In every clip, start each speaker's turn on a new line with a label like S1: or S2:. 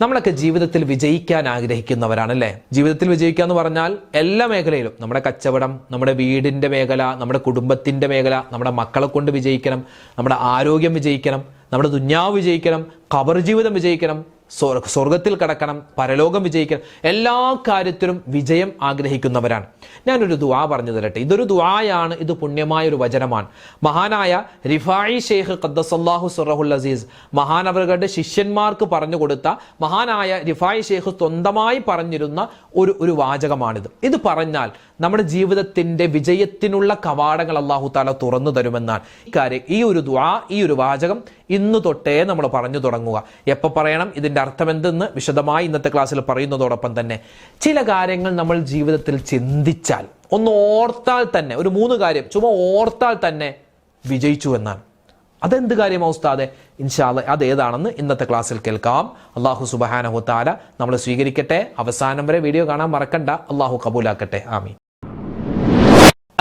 S1: നമ്മളൊക്കെ ജീവിതത്തിൽ വിജയിക്കാൻ ആഗ്രഹിക്കുന്നവരാണ് അല്ലേ ജീവിതത്തിൽ വിജയിക്കുക എന്ന് പറഞ്ഞാൽ എല്ലാ മേഖലയിലും നമ്മുടെ കച്ചവടം നമ്മുടെ വീടിന്റെ മേഖല നമ്മുടെ കുടുംബത്തിന്റെ മേഖല നമ്മുടെ മക്കളെ കൊണ്ട് വിജയിക്കണം നമ്മുടെ ആരോഗ്യം വിജയിക്കണം നമ്മുടെ ദുന്യാവ് വിജയിക്കണം ഖബർ ജീവിതം വിജയിക്കണം സ്വർ- സ്വർഗത്തിൽ കടക്കണം പരലോകം വിജയിക്കണം. എല്ലാ കാര്യത്തിലും വിജയം ആഗ്രഹിക്കുന്നവരാണ്. ഞാനൊരു ദുവാ പറഞ്ഞു തരട്ടെ. ഇതൊരു ദുവായാണ് ഇത് പുണ്യമായ ഒരു വചനമാണ്. മഹാനായ റിഫായി ഷെയ്ഖ് ഖദ്ദസല്ലാഹു സുറഹുൽ അസീസ് മഹാനവരുടെ ശിഷ്യന്മാർക്ക് പറഞ്ഞു കൊടുത്ത മഹാനായ റിഫായി ഷെയ്ഖ് സ്വന്തമായി പറഞ്ഞിരുന്ന ഒരു ഒരു വാചകമാണിത്. ഇത് പറഞ്ഞാൽ നമ്മുടെ ജീവിതത്തിന്റെ വിജയത്തിനുള്ള കവാടങ്ങൾ അള്ളാഹു താല തുറന്നു തരുമെന്നാണ്. ഇക്കാര്യം കാര്യം ഈ ഒരു ദ്വാ ഈ ഒരു വാചകം ഇന്ന് തൊട്ടേ നമ്മൾ പറഞ്ഞു തുടങ്ങുക. എപ്പോൾ പറയണം? ഇതിന്റെ അർത്ഥം എന്തെന്ന് വിശദമായി ഇന്നത്തെ ക്ലാസ്സിൽ പറയുന്നതോടൊപ്പം തന്നെ. ചില കാര്യങ്ങൾ നമ്മൾ ജീവിതത്തിൽ ചിന്തിച്ചാൽ ഒന്ന് ഓർത്താൽ തന്നെ ഒരു മൂന്ന് കാര്യം ചുമ ഓർത്താൽ തന്നെ വിജയിച്ചു എന്നാണ്. അതെന്ത് കാര്യമാ ഉസ്താദെ? ഇൻഷാല്ല അതേതാണെന്ന് ഇന്നത്തെ ക്ലാസ്സിൽ കേൾക്കാം. അള്ളാഹു സുബഹാനഹു താല നമ്മൾ സ്വീകരിക്കട്ടെ. അവസാനം വരെ വീഡിയോ കാണാൻ മറക്കണ്ട. അള്ളാഹു കബൂലാക്കട്ടെ. ആമി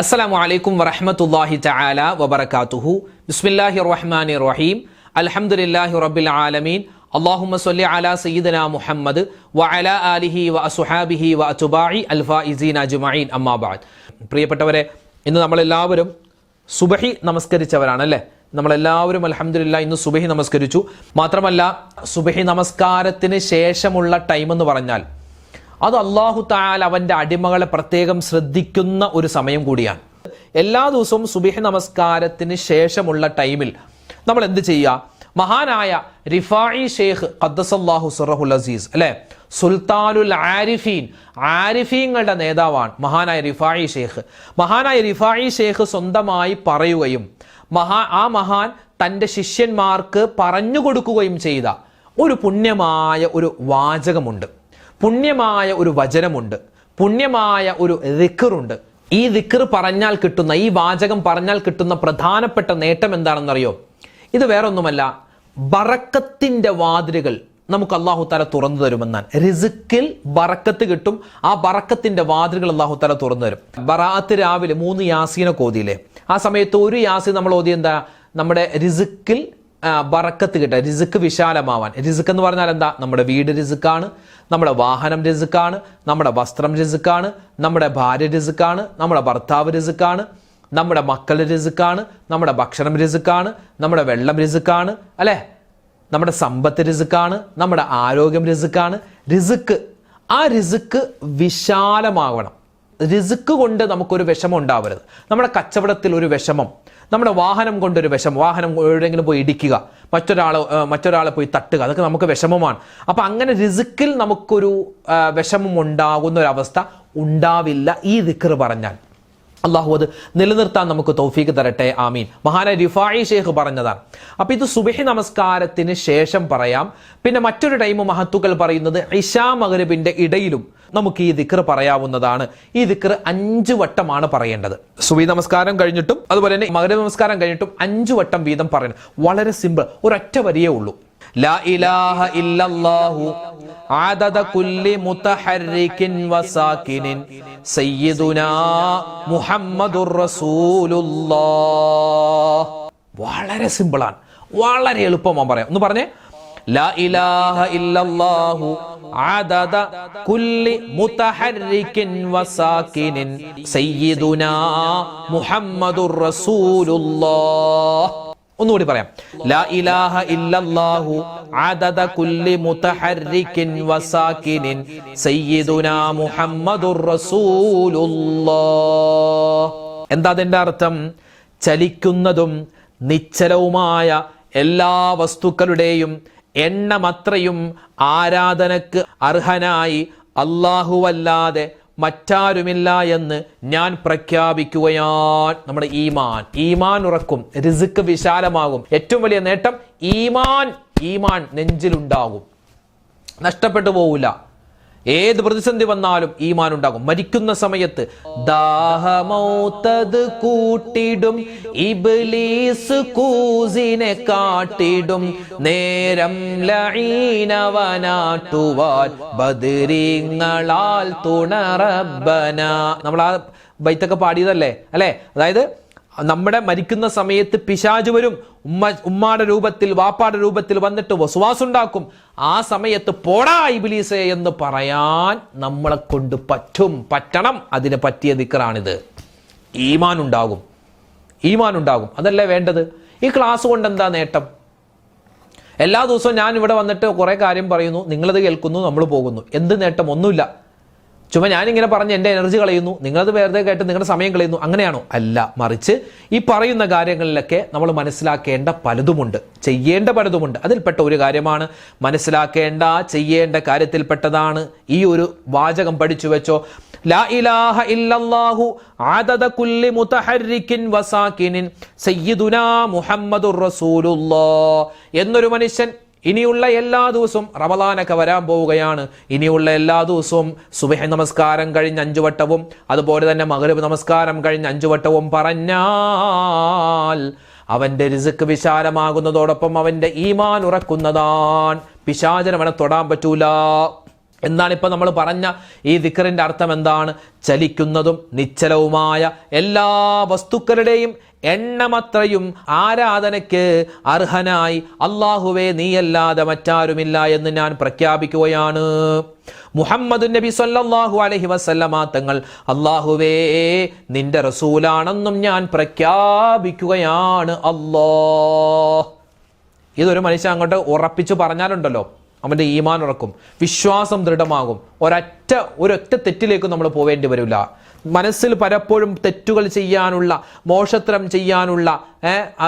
S1: അസ്സലാമു അലൈക്കും വറഹ്മത്തുള്ളാഹി തആല വബറകാതുഹു. ബിസ്മില്ലാഹിർ റഹ്മാനിർ റഹീം. അൽഹംദുലില്ലാഹി റബ്ബിൽ ആലമീൻ. അല്ലാഹുമ്മ സ്വല്ലി അല സയ്യിദന മുഹമ്മദ് വ വഅലാ ആലിഹി അസുഹാബിഹി വ അൽഫായിസീന അജ്മഈൻ. അമ്മാ അമ്മാബാദ് പ്രിയപ്പെട്ടവരെ ഇന്ന് നമ്മളെല്ലാവരും സുബഹി നമസ്കരിച്ചവരാണ് അല്ലേ നമ്മളെല്ലാവരും അലഹമില്ല ഇന്ന് സുബഹി നമസ്കരിച്ചു. മാത്രമല്ല സുബഹി നമസ്കാരത്തിന് ശേഷമുള്ള ടൈം എന്ന് പറഞ്ഞാൽ അത് അള്ളാഹു താൽ അവന്റെ അടിമകളെ പ്രത്യേകം ശ്രദ്ധിക്കുന്ന ഒരു സമയം കൂടിയാണ്. എല്ലാ ദിവസവും സുബഹി നമസ്കാരത്തിന് ശേഷമുള്ള ടൈമിൽ നമ്മൾ എന്ത് ചെയ്യുക? മഹാനായ റിഫായി ഷെയ്ഖ് ഖദ്ദസല്ലാഹു സുറഹുൽ അസീസ് അല്ലെ? സുൽത്താനുൽ ആരിഫീൻ ആരിഫീങ്ങളുടെ നേതാവാണ് മഹാനായ റിഫായി ഷെയ്ഖ്. മഹാനായ റിഫായി ഷെയ്ഖ് സ്വന്തമായി പറയുകയും മഹാ ആ മഹാൻ തന്റെ ശിഷ്യന്മാർക്ക് പറഞ്ഞു കൊടുക്കുകയും ചെയ്ത ഒരു പുണ്യമായ ഒരു വാചകമുണ്ട്. പുണ്യമായ ഒരു വചനമുണ്ട്. പുണ്യമായ ഒരു റിക്കറുണ്ട് ഈ ദിക്കർ പറഞ്ഞാൽ കിട്ടുന്ന ഈ വാചകം പറഞ്ഞാൽ കിട്ടുന്ന പ്രധാനപ്പെട്ട നേട്ടം എന്താണെന്നറിയോ? ഇത് വേറൊന്നുമല്ല. ബറക്കത്തിന്റെ വാതിലുകൾ നമുക്ക് അള്ളാഹു തല തുറന്നു തരുമെന്നാണ്. റിസിക്കിൽ ബറക്കത്ത് കിട്ടും ആ ബറക്കത്തിന്റെ വാതിലുകൾ അള്ളാഹു തല തുറന്നു തരും. ബറാത്ത് രാവിലെ മൂന്ന് യാസീനെ കോതിയില്ലേ ആ സമയത്ത് ഒരു യാസി നമ്മൾ ഓതി എന്താ? നമ്മുടെ റിസിക്കിൽ ബറക്കത്ത് കിട്ടുക. റിസുക്ക് വിശാലമാവാൻ. റിസുക്ക് എന്ന് പറഞ്ഞാൽ എന്താ? നമ്മുടെ വീട് റിസുക്കാണ് നമ്മുടെ വാഹനം റിസുക്കാണ് നമ്മുടെ വസ്ത്രം റിസുക്കാണ് നമ്മുടെ ഭാര്യ റിസുക്കാണ് നമ്മുടെ ഭർത്താവ് റിസുക്കാണ് നമ്മുടെ മക്കൾ രസുക്കാണ് നമ്മുടെ ഭക്ഷണം രസുക്കാണ് നമ്മുടെ വെള്ളം രസുക്കാണ് അല്ലേ? നമ്മുടെ സമ്പത്ത് രസുക്കാണ് നമ്മുടെ ആരോഗ്യം രസുക്കാണ്. റിസുക്ക് ആ റിസുക്ക് വിശാലമാവണം. റിസുക്ക് കൊണ്ട് നമുക്കൊരു വിഷമം ഉണ്ടാവരുത്. നമ്മുടെ കച്ചവടത്തിൽ ഒരു വിഷമം നമ്മുടെ വാഹനം കൊണ്ടൊരു വിഷമം വാഹനം എവിടെയെങ്കിലും പോയി ഇടിക്കുക മറ്റൊരാൾ മറ്റൊരാളെ പോയി തട്ടുക അതൊക്കെ നമുക്ക് വിഷമമാണ്. അപ്പം അങ്ങനെ റിസുക്കിൽ നമുക്കൊരു വിഷമം ഉണ്ടാകുന്ന ഒരു അവസ്ഥ ഉണ്ടാവില്ല ഈ ദിക്കർ പറഞ്ഞാൽ. അള്ളാഹു അത് നിലനിർത്താൻ നമുക്ക് തൗഫീക്ക് തരട്ടെ ആമീൻ. മഹാന റിഫായി ഷേഖ് പറഞ്ഞതാണ്. അപ്പൊ ഇത് സുബഹി നമസ്കാരത്തിന് ശേഷം പറയാം. പിന്നെ മറ്റൊരു ടൈം മഹത്തുക്കൾ പറയുന്നത് ഇഷാ മകരബിന്റെ ഇടയിലും നമുക്ക് ഈ ദിക്ർ പറയാവുന്നതാണ്. ഈ ദിക്ർ അഞ്ചു വട്ടമാണ് പറയേണ്ടത്. സുബി നമസ്കാരം കഴിഞ്ഞിട്ടും അതുപോലെ തന്നെ മകര നമസ്കാരം കഴിഞ്ഞിട്ടും അഞ്ചു വട്ടം വീതം പറയണം വളരെ സിമ്പിൾ ഒരൊറ്റ വരിയേ ഉള്ളൂ. لا إله إلا الله عدد كل متحرك وساكن سيدنا محمد رسول الله വളരെ സിമ്പിളാണ് വളരെ എളുപ്പമാണ് പറയാം ഒന്ന് പറഞ്ഞേ لا إله إلا الله عدد كل متحرك وساكن سيدنا محمد رسول الله ഒന്നുകൂടി പറയാം. ലാ ഇലാഹ ഇല്ലല്ലാഹു അദദ കുല്ലി മുതഹർരികിൻ വസാകിനിൻ സയ്യിദുനാ മുഹമ്മദുർ റസൂലുള്ളാഹ്. എന്താ അതിന്റെ അർത്ഥം? ചലിക്കുന്നതും നിശ്ചലവുമായ എല്ലാ വസ്തുക്കളുടെയും എണ്ണമത്രയും ആരാധനക്ക് അർഹനായി അല്ലാഹുവല്ലാതെ മറ്റാരുമില്ല എന്ന് ഞാൻ പ്രഖ്യാപിക്കുകയാൻ നമ്മുടെ ഈമാൻ. ഈമാൻ ഉറക്കും റിസുക്ക് വിശാലമാകും. ഏറ്റവും വലിയ നേട്ടം ഈമാൻ. ഈമാൻ നെഞ്ചിലുണ്ടാകും. നഷ്ടപ്പെട്ടു പോവില്ല. ഏത് പ്രതിസന്ധി വന്നാലും ഈമാൻ ഉണ്ടാകും മരിക്കുന്ന സമയത്ത് ദാഹമൗത്തത് കൂട്ടിടും ഇബ്ലീസ് കൂസിനെ കാട്ടിടും നേരം ലൈനവനാട്ടുവാൻ ബദരീങ്ങളാൽ തുണറബന നമ്മൾ ആ ബൈത്തൊക്കെ പാടിയതല്ലേ? അല്ലേ? അതായത് നമ്മുടെ മരിക്കുന്ന സമയത്ത് പിശാജ് വരും. ഉമ്മ ഉമ്മാടെ രൂപത്തിൽ വാപ്പാടെ രൂപത്തിൽ വന്നിട്ട് വസുവാസുണ്ടാക്കും ആ സമയത്ത് പോടാ ഇബിലീസെ എന്ന് പറയാൻ നമ്മളെ കൊണ്ട് പറ്റും. പറ്റണം. അതിന് പറ്റിയ ദിക്കറാണിത് ഈമാൻ ഉണ്ടാകും ഈമാൻ ഉണ്ടാകും അതല്ലേ വേണ്ടത്? ഈ ക്ലാസ് കൊണ്ട് എന്താ നേട്ടം? എല്ലാ ദിവസവും ഞാൻ ഇവിടെ വന്നിട്ട് കുറേ കാര്യം പറയുന്നു. നിങ്ങളത് കേൾക്കുന്നു നമ്മൾ പോകുന്നു. എന്ത് നേട്ടം? ഒന്നുമില്ല. ചുമ്മാ ഞാനിങ്ങനെ പറഞ്ഞ് എന്റെ എനർജി കളയുന്നു നിങ്ങളത് വെറുതെ കേട്ട് നിങ്ങളുടെ സമയം കളയുന്നു അങ്ങനെയാണോ? അല്ല മറിച്ച് ഈ പറയുന്ന കാര്യങ്ങളിലൊക്കെ നമ്മൾ മനസ്സിലാക്കേണ്ട പലതുമുണ്ട് ചെയ്യേണ്ട പലതുമുണ്ട്. അതിൽപ്പെട്ട ഒരു കാര്യമാണ് മനസ്സിലാക്കേണ്ട ചെയ്യേണ്ട കാര്യത്തിൽപ്പെട്ടതാണ്. ഈ ഒരു വാചകം പഠിച്ചു വെച്ചോ ലാ ഇലാഹ ഇല്ലല്ലാഹു ആദദ കുല്ലി സയ്യിദുനാ മുഹമ്മദുർ എന്നൊരു മനുഷ്യൻ ഇനിയുള്ള എല്ലാ ദിവസവും റമദാനൊക്കെ വരാൻ പോവുകയാണ്. ഇനിയുള്ള എല്ലാ ദിവസവും സുബഹ നമസ്കാരം കഴിഞ്ഞ് അഞ്ചു വട്ടവും അതുപോലെ തന്നെ മകരവ് നമസ്കാരം കഴിഞ്ഞ് അഞ്ചു വട്ടവും പറഞ്ഞാൽ അവന്റെ രിസുക്ക് വിശാലമാകുന്നതോടൊപ്പം അവന്റെ ഈമാൻ ഉറക്കുന്നതാണ്. പിശാചനം അവനെ തൊടാൻ പറ്റൂല. എന്നാണിപ്പോൾ നമ്മൾ പറഞ്ഞ ഈ ദിക്കറിന്റെ അർത്ഥം എന്താണ്? ചലിക്കുന്നതും നിശ്ചലവുമായ എല്ലാ വസ്തുക്കളുടെയും എണ്ണമത്രയും ആരാധനയ്ക്ക് അർഹനായി അള്ളാഹുവേ നീയല്ലാതെ മറ്റാരുമില്ല എന്ന് ഞാൻ പ്രഖ്യാപിക്കുകയാണ്. മുഹമ്മദ് നബി സല്ലാഹു അലഹി വസല്ലമ തങ്ങൾ അള്ളാഹുവേ നിന്റെ റസൂലാണെന്നും ഞാൻ പ്രഖ്യാപിക്കുകയാണ് അല്ലോ ഇതൊരു മനുഷ്യൻ അങ്ങോട്ട് ഉറപ്പിച്ചു പറഞ്ഞാലുണ്ടല്ലോ അവന്റെ ഈമാൻ ഉറക്കും വിശ്വാസം ദൃഢമാകും ഒരൊറ്റ ഒരൊറ്റ തെറ്റിലേക്ക് നമ്മൾ പോവേണ്ടി വരില്ല. മനസ്സിൽ പലപ്പോഴും തെറ്റുകൾ ചെയ്യാനുള്ള മോഷത്രം ചെയ്യാനുള്ള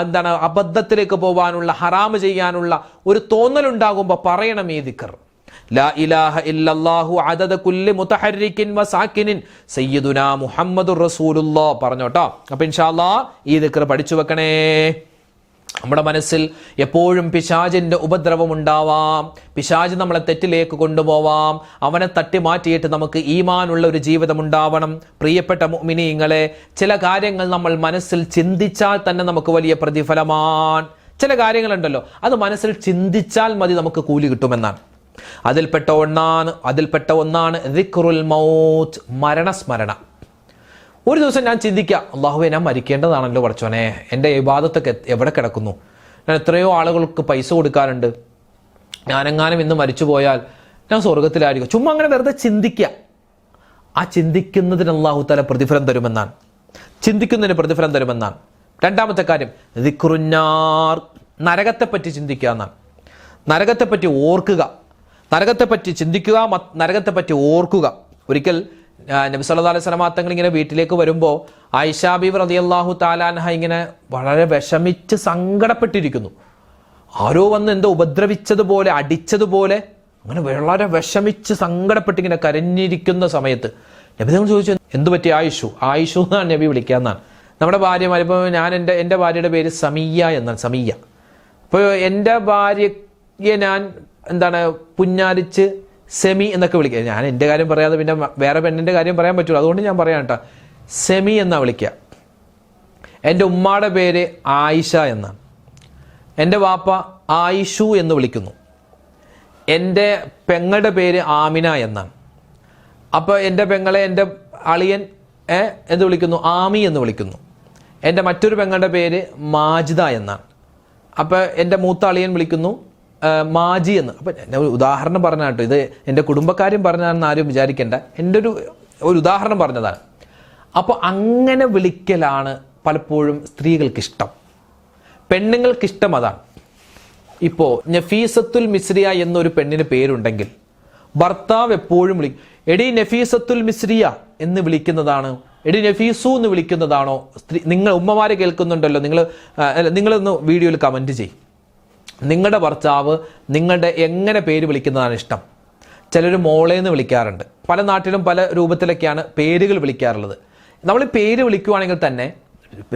S1: എന്താണ് അബദ്ധത്തിലേക്ക് പോകാനുള്ള ഹറാമ് ചെയ്യാനുള്ള ഒരു തോന്നലുണ്ടാകുമ്പോൾ പറയണം ഈ ദിക്കർ പറഞ്ഞോട്ടോ. അപ്പൊ ഇൻഷാല്ലാ ഈ ദിക്കർ പഠിച്ചു വെക്കണേ. നമ്മുടെ മനസ്സിൽ എപ്പോഴും പിശാചിന്റെ ഉപദ്രവം ഉണ്ടാവാം. പിശാജ് നമ്മളെ തെറ്റിലേക്ക് കൊണ്ടുപോവാം. അവനെ തട്ടി മാറ്റിയിട്ട് നമുക്ക് ഈമാനുള്ള ഒരു ജീവിതം ഉണ്ടാവണം. പ്രിയപ്പെട്ട മുഅ്മിനീങ്ങളെ ചില കാര്യങ്ങൾ നമ്മൾ മനസ്സിൽ ചിന്തിച്ചാൽ തന്നെ നമുക്ക് വലിയ പ്രതിഫലമാണ്. ചില കാര്യങ്ങളുണ്ടല്ലോ അത് മനസ്സിൽ ചിന്തിച്ചാൽ മതി നമുക്ക് കൂലി കിട്ടുമെന്നാണ്. അതിൽപ്പെട്ട ഒന്നാണ് അതിൽപ്പെട്ട ഒന്നാണ് ദിക്റുൽ മൗത്ത് മരണസ്മരണ. ഒരു ദിവസം ഞാൻ ചിന്തിക്കാം അള്ളാഹുവെ ഞാൻ മരിക്കേണ്ടതാണല്ലോ പഠിച്ചോനെ എന്റെ വിവാദത്തൊക്കെ എവിടെ കിടക്കുന്നു? ഞാൻ എത്രയോ ആളുകൾക്ക് പൈസ കൊടുക്കാറുണ്ട്. ഞാനെങ്ങാനും ഇന്ന് മരിച്ചു പോയാൽ ഞാൻ സ്വർഗത്തിലായിരിക്കും ചുമ്മാ അങ്ങനെ വെറുതെ ചിന്തിക്കുക ആ ചിന്തിക്കുന്നതിന് അള്ളാഹു തല പ്രതിഫലം തരുമെന്നാണ്. ചിന്തിക്കുന്നതിന് പ്രതിഫലം തരുമെന്നാണ്. രണ്ടാമത്തെ കാര്യം ദിക്റുന്നാർ. നരകത്തെപ്പറ്റി ചിന്തിക്കുക എന്നാണ്. നരകത്തെപ്പറ്റി ഓർക്കുക. നരകത്തെപ്പറ്റി ചിന്തിക്കുക നരകത്തെപ്പറ്റി ഓർക്കുക. ഒരിക്കൽ നബി സല്ലല്ലാഹു അലൈഹി തങ്ങൾ ഇങ്ങനെ വീട്ടിലേക്ക് വരുമ്പോൾ ആയിഷാ റതി റളിയല്ലാഹു താലാൻഹ ഇങ്ങനെ വളരെ വിഷമിച്ച് സങ്കടപ്പെട്ടിരിക്കുന്നു. ആരോ വന്ന് എന്തോ ഉപദ്രവിച്ചതുപോലെ അടിച്ചതുപോലെ അങ്ങനെ വളരെ വിഷമിച്ച് സങ്കടപ്പെട്ട് ഇങ്ങനെ കരഞ്ഞിരിക്കുന്ന സമയത്ത് നബി തങ്ങൾ ചോദിച്ചു എന്ത് പറ്റി ആയിഷു? ആയിഷു എന്നാണ് നബി വിളിക്കാന്നാണ്. നമ്മുടെ ഭാര്യമാർ ഇപ്പോൾ ഞാൻ എന്റെ എന്റെ ഭാര്യയുടെ പേര് സമീയ എന്നാണ് സമീയ. അപ്പോൾ എന്റെ ഭാര്യയെ ഞാൻ എന്താണ് പുഞ്ഞാരിച്ച് സെമി എന്നൊക്കെ വിളിക്കുക. ഞാൻ എന്റെ കാര്യം പറയാതെ പിന്നെ വേറെ പെണ്ണിന്റെ കാര്യം പറയാൻ പറ്റുള്ളൂ അതുകൊണ്ട് ഞാൻ പറയാം കേട്ടോ. സെമി എന്നാണ് വിളിക്കുക? എന്റെ ഉമ്മാടെ പേര് ആയിഷ എന്നാണ് എന്റെ വാപ്പ ആയിഷു എന്ന് വിളിക്കുന്നു. എന്റെ പെങ്ങളുടെ പേര് ആമിന എന്നാണ് അപ്പോൾ എന്റെ പെങ്ങളെ എന്റെ അളിയൻ എന്ന് വിളിക്കുന്നു. ആമി എന്ന് വിളിക്കുന്നു. എന്റെ മറ്റൊരു പെങ്ങളുടെ പേര് മാജിദ എന്നാണ് അപ്പോൾ എന്റെ മൂത്ത അളിയൻ വിളിക്കുന്നു. മാജി എന്ന്. അപ്പം ഞാൻ ഒരു ഉദാഹരണം പറഞ്ഞാട്ടോ ഇത് എന്റെ കുടുംബക്കാരും പറഞ്ഞാണെന്ന് ആരും വിചാരിക്കേണ്ട. എന്റെ ഒരു ഒരു ഉദാഹരണം പറഞ്ഞതാണ്. അപ്പോൾ അങ്ങനെ വിളിക്കലാണ് പലപ്പോഴും സ്ത്രീകൾക്കിഷ്ടം. പെണ്ണുങ്ങൾക്കിഷ്ടം അതാണ്. ഇപ്പോൾ നഫീസത്തുൽ മിസ്രിയ എന്നൊരു പെണ്ണിന് പേരുണ്ടെങ്കിൽ ഭർത്താവ് എപ്പോഴും വിളിക്കും എടി നഫീസത്തുൽ മിസ്രിയ എന്ന് വിളിക്കുന്നതാണ്. എടി നഫീസു എന്ന് വിളിക്കുന്നതാണോ? സ്ത്രീ നിങ്ങൾ ഉമ്മമാരെ കേൾക്കുന്നുണ്ടല്ലോ. നിങ്ങൾ നിങ്ങളൊന്ന് വീഡിയോയിൽ കമന്റ് ചെയ്യും. നിങ്ങളുടെ ഭർത്താവ് നിങ്ങളുടെ എങ്ങനെ പേര് വിളിക്കുന്നതാണ് ഇഷ്ടം? ചിലർ എന്ന് വിളിക്കാറുണ്ട്. പല നാട്ടിലും പല രൂപത്തിലൊക്കെയാണ് പേരുകൾ വിളിക്കാറുള്ളത്. നമ്മൾ പേര് വിളിക്കുവാണെങ്കിൽ തന്നെ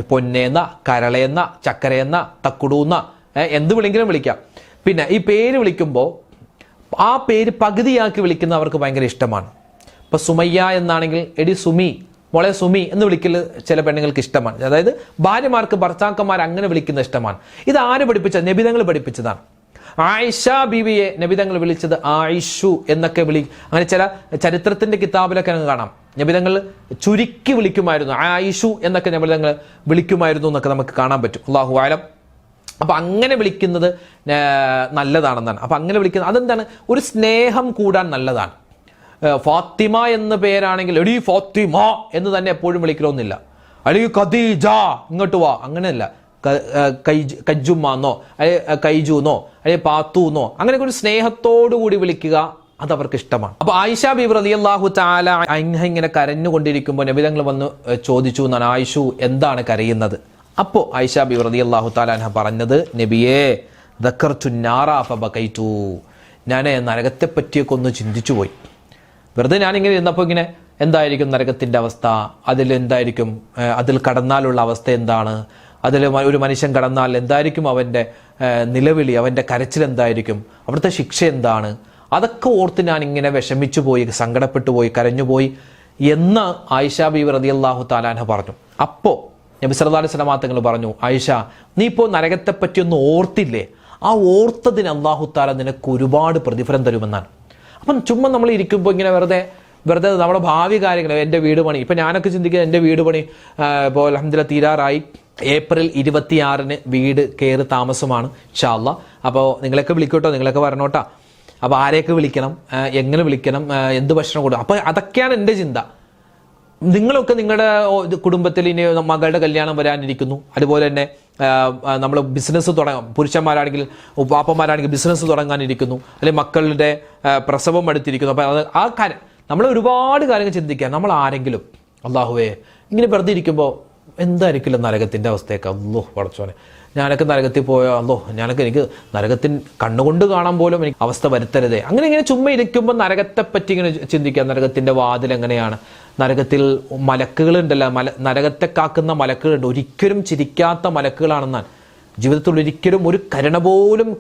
S1: പൊന്നേന്ന കരളേന്ന ചക്കരയെന്ന തക്കുടൂന്ന എന്ത് വിളിങ്കിലും വിളിക്കാം. പിന്നെ ഈ പേര് വിളിക്കുമ്പോൾ ആ പേര് പകുതിയാക്കി വിളിക്കുന്നവർക്ക് ഭയങ്കര ഇഷ്ടമാണ്. ഇപ്പൊ സുമയ്യ എന്നാണെങ്കിൽ എടി സുമി മോളെ സുമി എന്ന് വിളിക്കൽ ചില പെണ്ണുങ്ങൾക്ക് ഇഷ്ടമാണ്. അതായത് ഭാര്യമാർക്ക് ഭർത്താക്കന്മാർ അങ്ങനെ വിളിക്കുന്ന ഇഷ്ടമാണ്. ഇത് ആര് പഠിപ്പിച്ച? നബിതങ്ങൾ പഠിപ്പിച്ചതാണ്. ആയിഷ ബീവിയെ നബിതങ്ങൾ വിളിച്ചത് ആയിഷു എന്നൊക്കെ വിളി അങ്ങനെ ചില ചരിത്രത്തിന്റെ കിതാബിലൊക്കെ അങ്ങ് കാണാം. നബിതങ്ങൾ ചുരുക്കി വിളിക്കുമായിരുന്നു. ആയിഷു എന്നൊക്കെ നബിതങ്ങൾ വിളിക്കുമായിരുന്നു എന്നൊക്കെ നമുക്ക് കാണാൻ പറ്റും. അള്ളാഹു ആലം അപ്പൊ അങ്ങനെ വിളിക്കുന്നത് നല്ലതാണെന്നാണ്. അപ്പൊ അങ്ങനെ വിളിക്കുന്നത് അതെന്താണ്? ഒരു സ്നേഹം കൂടാൻ നല്ലതാണ്. ഫാത്തിമ എന്ന പേരാണെങ്കിൽ എടീ ഫാത്തിമ എന്ന് തന്നെ എപ്പോഴും വിളിക്കണമെന്നില്ല അല്ലെങ്കിൽ ഖദീജ ഇങ്ങോട്ട് വാ. അങ്ങനെയല്ല. ക- ആ, കൈജ് കജ്ജുമ്മാന്നോ അല്ലെങ്കിൽ കൈജുന്നോ അല്ലെ പാത്തുന്നോ അങ്ങനെയൊക്കെ ഒരു സ്നേഹത്തോടു കൂടി വിളിക്കുക അത് അവർക്ക് ഇഷ്ടമാണ്. അപ്പൊ ആയിഷ ബീബ് അള്ളാഹു തആല അൻഹ ഇങ്ങനെ കരഞ്ഞുകൊണ്ടിരിക്കുമ്പോൾ നബിതങ്ങൾ വന്ന് ചോദിച്ചു എന്നാണ് ആയിഷു എന്താണ് കരയുന്നത്. അപ്പോൾ ആയിഷ ബി റതി തആല അൻഹ പറഞ്ഞത് നബിയേ ദക്കർതു നാറാ ഫബകൈതു. ഞാൻ നരകത്തെ പറ്റിയൊക്കെ ഒന്ന് ചിന്തിച്ചു പോയി വെറുതെ ഞാനിങ്ങനെ ഇരുന്നപ്പോൾ ഇങ്ങനെ എന്തായിരിക്കും നരകത്തിന്റെ അവസ്ഥ? അതിൽ എന്തായിരിക്കും? അതിൽ കടന്നാലുള്ള അവസ്ഥ എന്താണ്? അതിൽ ഒരു മനുഷ്യൻ കടന്നാൽ എന്തായിരിക്കും അവന്റെ നിലവിളി അവന്റെ കരച്ചിൽ എന്തായിരിക്കും? അവിടുത്തെ ശിക്ഷ എന്താണ്? അതൊക്കെ ഓർത്ത് ഞാൻ ഇങ്ങനെ വിഷമിച്ചു പോയി സങ്കടപ്പെട്ടു പോയി കരഞ്ഞുപോയി എന്ന് ആയിഷ ബി റതി അള്ളാഹു താലാൻഹ പറഞ്ഞു. അപ്പോൾ നബി തങ്ങൾ പറഞ്ഞു ആയിഷ നീ ഇപ്പോൾ നരകത്തെപ്പറ്റി ഒന്ന് ഓർത്തില്ലേ? ആ ഓർത്തതിന് അള്ളാഹു താല നിനക്ക് ഒരുപാട് പ്രതിഫലം തരുമെന്നാണ്. അപ്പം ചുമ്മാ നമ്മൾ ഇരിക്കുമ്പോൾ ഇങ്ങനെ വെറുതെ വെറുതെ നമ്മുടെ ഭാവി കാര്യങ്ങൾ എന്റെ വീട് പണി. ഇപ്പം ഞാനൊക്കെ ചിന്തിക്കുക എന്റെ വീട് പണി ഇപ്പോൾ അലഹമ്മദില്ല തീരാറായി. ഏപ്രിൽ ഇരുപത്തിയാറിന് വീട് കയറി താമസമാണ് ഷാല്ല അപ്പോൾ നിങ്ങളൊക്കെ വിളിക്കോട്ടോ നിങ്ങളൊക്കെ വരണോട്ടാ. അപ്പോൾ ആരെയൊക്കെ വിളിക്കണം എങ്ങനെ വിളിക്കണം എന്ത് ഭക്ഷണം കൊടുക്കണം അപ്പോൾ അതൊക്കെയാണ് എന്റെ ചിന്ത. നിങ്ങളൊക്കെ നിങ്ങളുടെ കുടുംബത്തിൽ ഇനി മകളുടെ കല്യാണം വരാനിരിക്കുന്നു. അതുപോലെ തന്നെ നമ്മൾ ബിസിനസ് തുടങ്ങാം. പുരുഷന്മാരാണെങ്കിൽ പാപ്പന്മാരാണെങ്കിൽ ബിസിനസ് തുടങ്ങാനിരിക്കുന്നു. അല്ലെങ്കിൽ മക്കളുടെ പ്രസവം അടുത്തിരിക്കുന്നു അപ്പോൾ അത് ആ കാര്യം നമ്മൾ ഒരുപാട് കാര്യങ്ങൾ ചിന്തിക്കാം നമ്മൾ ആരെങ്കിലും അള്ളാഹുവേ ഇങ്ങനെ വെറുതെ ഇരിക്കുമ്പോൾ എന്തായിരിക്കില്ല നരകത്തിന്റെ അവസ്ഥയൊക്കെ? അല്ലോ പടച്ചോനെ. ഞാനൊക്കെ നരകത്തിൽ പോയോ അല്ലോ ഞാനൊക്കെ എനിക്ക് നരകത്തിൻ കണ്ണുകൊണ്ട് കാണാൻ പോലും എനിക്ക് അവസ്ഥ വരുത്തരുതേ. അങ്ങനെ ഇങ്ങനെ ചുമ്മാ ഇരിക്കുമ്പോൾ നരകത്തെപ്പറ്റി ഇങ്ങനെ ചിന്തിക്കുക. നരകത്തിന്റെ വാതിൽ എങ്ങനെയാണ്? നരകത്തിൽ മലക്കുകളുണ്ടല്ലോ. മല നരകത്തെ കാക്കുന്ന മലക്കുകളുണ്ട്. ഒരിക്കലും ചിരിക്കാത്ത മലക്കുകളാണെന്നാണ്. ജീവിതത്തിൽ ഒരിക്കലും ഒരു കരുണ പോലും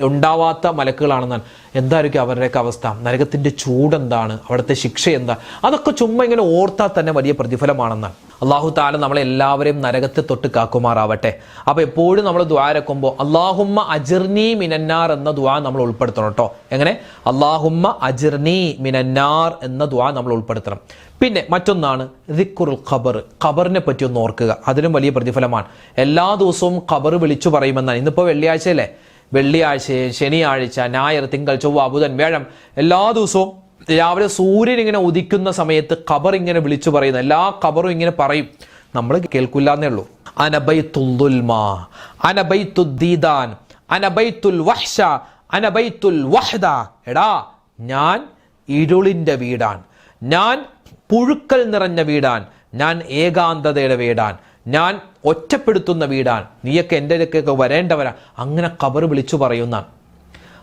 S1: ഉണ്ടാവാത്ത മലക്കുകളാണെന്നാണ്. എന്തായിരിക്കും അവരുടെയൊക്കെ അവസ്ഥ? നരകത്തിന്റെ ചൂടെന്താണ്? അവിടുത്തെ ശിക്ഷ എന്താ അതൊക്കെ ചുമ്മാ ഇങ്ങനെ ഓർത്താൽ തന്നെ വലിയ പ്രതിഫലമാണെന്നാണ്. അള്ളാഹു താല നമ്മളെ എല്ലാവരെയും നരകത്തെ തൊട്ട് കാക്കുമാറാവട്ടെ. അപ്പോൾ എപ്പോഴും നമ്മൾ ദ്വാരക്കുമ്പോൾ അള്ളാഹുമ്മ അജിർനി മിനന്നാർ എന്ന ദ്വാ നമ്മൾ ഉൾപ്പെടുത്തണം കേട്ടോ എങ്ങനെ? അള്ളാഹുമ്മ അജിർനി മിനന്നാർ എന്ന ദ്വാ നമ്മൾ ഉൾപ്പെടുത്തണം. പിന്നെ മറ്റൊന്നാണ് ദിക്കുറുൽ ഖബർ. ഖബറിനെ പറ്റി ഒന്ന് ഓർക്കുക. അതിലും വലിയ പ്രതിഫലമാണ്. എല്ലാ ദിവസവും ഖബർ വിളിച്ചു പറയുമെന്നാണ്. ഇന്നിപ്പോൾ വെള്ളിയാഴ്ചയല്ലേ? വെള്ളിയാഴ്ച ശനിയാഴ്ച ഞായർ തിങ്കൾ ചൊവ്വ ബുധൻ വ്യാഴം എല്ലാ ദിവസവും രാവിലെ സൂര്യൻ ഇങ്ങനെ ഉദിക്കുന്ന സമയത്ത് ഖബർ ഇങ്ങനെ വിളിച്ചു പറയുന്നു. എല്ലാ ഖബറും ഇങ്ങനെ പറയും. നമ്മൾ കേൾക്കില്ല എന്നേ ഉള്ളൂ അനബൈത്തുൽമ അനബൈത്തുദ്ദീദാൻ അനബൈത്തുൽ വഹ്ഷ അനബൈത്തുൽ വഹ്ദ. എടാ ഞാൻ ഇരുളിന്റെ വീടാണ്. ഞാൻ പുഴുക്കൽ നിറഞ്ഞ വീടാൻ ഞാൻ ഏകാന്തതയുടെ വീടാൻ ഞാൻ ഒറ്റപ്പെടുത്തുന്ന വീടാണ്. നീയൊക്കെ എന്റെ അടുക്കൊക്കെ വരേണ്ടവരാ. അങ്ങനെ കബർ വിളിച്ചു പറയുന്നാണ്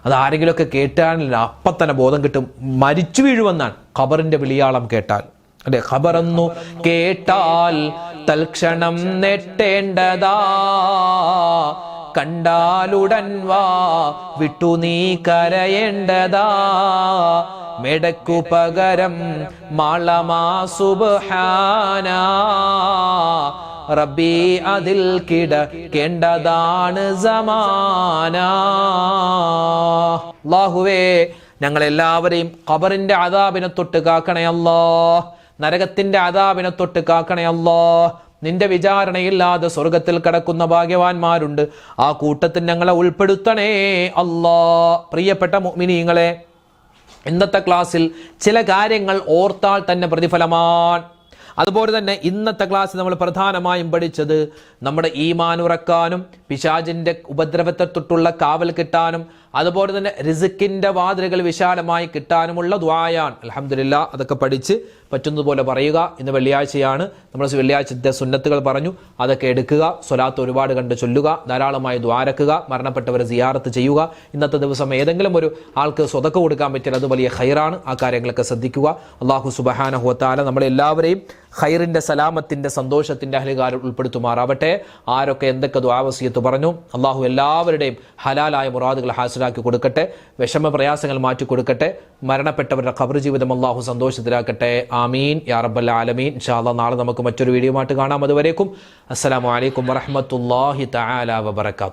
S1: അത് ആരെങ്കിലുമൊക്കെ കേട്ടാലില്ല അപ്പം തന്നെ ബോധം കിട്ടും. മരിച്ചു വീഴുമെന്നാണ് ഖബറിന്റെ വിളിയാളം കേട്ടാൽ. അല്ലെ? ഖബറെന്നു കേട്ടാൽ തൽക്ഷണം നെട്ടേണ്ടതാ. കണ്ടാലുടൻ വാ വിട്ടു നീ കരയേണ്ടതാ. മെടക്കു പകരം മാളമാ സുബ്ഹാന. റബ്ബി അതിൽ കിടക്കേണ്ടതാണ് സമാന. അല്ലാഹുവേ ഞങ്ങളെല്ലാവരെയും ഖബറിന്റെ അതാബിനെ തൊട്ട് കാക്കണേ അല്ലാ. നരകത്തിന്റെ അതാബിനെ തൊട്ട് കാക്കണേ അല്ലാ. നിന്റെ വിചാരണയില്ലാതെ സ്വർഗത്തിൽ കടക്കുന്ന ഭാഗ്യവാന്മാരുണ്ട്. ആ കൂട്ടത്തിൽ ഞങ്ങളെ ഉൾപ്പെടുത്തണേ അല്ലാ. പ്രിയപ്പെട്ട മുഅ്മിനീങ്ങളെ ഇന്നത്തെ ക്ലാസ്സിൽ ചില കാര്യങ്ങൾ ഓർത്താൽ തന്നെ പ്രതിഫലമാണ് അതുപോലെ തന്നെ ഇന്നത്തെ ക്ലാസ് നമ്മൾ പ്രധാനമായും പഠിച്ചത് നമ്മുടെ ഈമാൻ ഉറക്കാനും പിശാജിന്റെ ഉപദ്രവത്തെ തൊട്ടുള്ള കാവൽ കിട്ടാനും അതുപോലെ തന്നെ റിസിക്കിന്റെ വാതിലുകൾ വിശാലമായി കിട്ടാനുമുള്ള ദ്വായാണ് അലഹമില്ല അതൊക്കെ പഠിച്ച് പറ്റുന്നതുപോലെ പറയുക. ഇന്ന് വെള്ളിയാഴ്ചയാണ്. നമ്മൾ വെള്ളിയാഴ്ചത്തെ സുന്നത്തുകൾ പറഞ്ഞു. അതൊക്കെ എടുക്കുക സ്വലാത്ത് ഒരുപാട് കണ്ട് ചൊല്ലുക ധാരാളമായി ദ്വാരക്കുക മരണപ്പെട്ടവരെ സിയാറത്ത് ചെയ്യുക. ഇന്നത്തെ ദിവസം ഏതെങ്കിലും ഒരു ആൾക്ക് സ്വതക്ക കൊടുക്കാൻ പറ്റിയാൽ അത് വലിയ ഹൈറാണ് ആ കാര്യങ്ങളൊക്കെ ശ്രദ്ധിക്കുക. അള്ളാഹു സുബഹാനഹുത്താല നമ്മളെല്ലാവരെയും ഹൈറിന്റെ സലാമത്തിന്റെ സന്തോഷത്തിന്റെ അഹലുകാരിൽ ഉൾപ്പെടുത്തുമാറാവട്ടെ. ആരൊക്കെ എന്തൊക്കെ ദ്വാവസീയത്ത് പറഞ്ഞു അള്ളാഹു എല്ലാവരുടെയും ഹലാലായ മുറാദുകൾ ഹാസിലാക്കി കൊടുക്കട്ടെ വിഷമ പ്രയാസങ്ങൾ മാറ്റി കൊടുക്കട്ടെ മരണപ്പെട്ടവരുടെ ഖബർ ജീവിതം അള്ളാഹു സന്തോഷത്തിലാക്കട്ടെ. ആമീൻ. യാ റബ്ബൽ ആലമീൻ. ഇൻഷാല്ലാ നാളെ നമുക്ക് മറ്റൊരു വീഡിയോ ആയിട്ട് കാണാം. അതുവരേക്കും അസ്സലാമു അലൈക്കും വറഹ്മത്തുള്ളാഹി തആല വബറകാതുഹു.